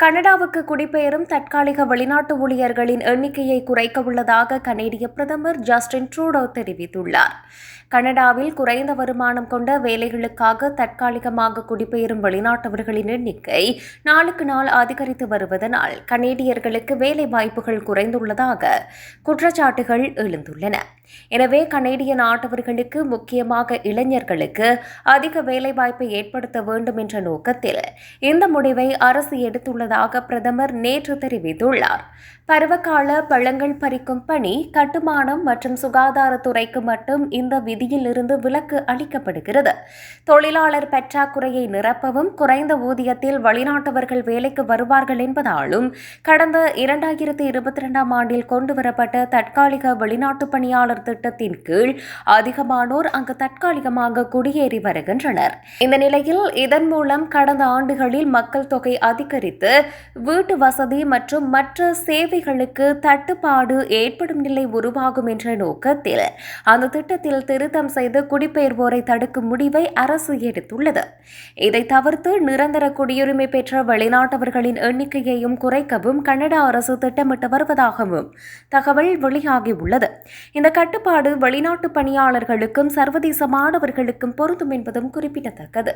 கனடாவுக்கு குடிபெயரும் தற்காலிக வெளிநாட்டு ஊழியர்களின் எண்ணிக்கையை குறைக்க உள்ளதாக கனேடிய பிரதமர் ஜஸ்டின் ட்ரூடோ தெரிவித்துள்ளார். கனடாவில் குறைந்த வருமானம் கொண்ட வேலைகளுக்காக தற்காலிகமாக குடிபெயரும் வெளிநாட்டவர்களின் எண்ணிக்கை நாளுக்கு நாள் அதிகரித்து வருவதனால் கனேடியர்களுக்கு வேலை வாய்ப்புகள் குறைந்துள்ளதாக குற்றச்சாட்டுகள் எழுந்துள்ளன. எனவே கனேடிய நாட்டவர்களுக்கு முக்கியமாக இளைஞர்களுக்கு அதிக வேலைவாய்ப்பை ஏற்படுத்த வேண்டும் என்ற நோக்கத்தில் இந்த முடிவை அரசு எடுத்துள்ளதாக பிரதமர் நேற்று தெரிவித்துள்ளார். பருவகால பழங்கள் பறிக்கும் பணி கட்டுமானம் மற்றும் சுகாதாரத்துறைக்கு மட்டும் இந்த விதியிலிருந்து விலக்கு அளிக்கப்படுகிறது. தொழிலாளர் பற்றாக்குறையை நிரப்பவும் குறைந்த ஊதியத்தில் வெளிநாட்டவர்கள் வேலைக்கு வருவார்கள் என்பதாலும் கடந்த இரண்டாயிரத்தி இருபத்தி இரண்டாம் ஆண்டில் கொண்டுவரப்பட்ட தற்காலிக வெளிநாட்டு பணியாளர் திட்டத்தின் கீழ் அதிகமானோர் அங்கு தற்காலிகமாக குடியேறி வருகின்றனர். இந்த நிலையில் இதன் மூலம் கடந்த ஆண்டுகளில் மக்கள் தொகை அதிகரித்து வீட்டு வசதி மற்றும் மற்ற சேவைகளுக்கு தட்டுப்பாடு ஏற்படும் நிலை உருவாகும் என்ற நோக்கத்தில் அந்த திட்டத்தில் திருத்தம் செய்து குடிபெயர்வோரை தடுக்கும் முடிவை அரசு எடுத்துள்ளது. இதை தவிர்த்து நிரந்தர குடியுரிமை பெற்ற வெளிநாட்டவர்களின் எண்ணிக்கையையும் குறைக்கவும் கனடா அரசு திட்டமிட்டு வருவதாகவும் தகவல் வெளியாகியுள்ளது. இந்த கட்டுப்பாடு வெளிநாட்டு பணியாளர்களுக்கும் சர்வதேச மாணவர்களுக்கும் பொருந்தும் என்பதும் குறிப்பிடத்தக்கது.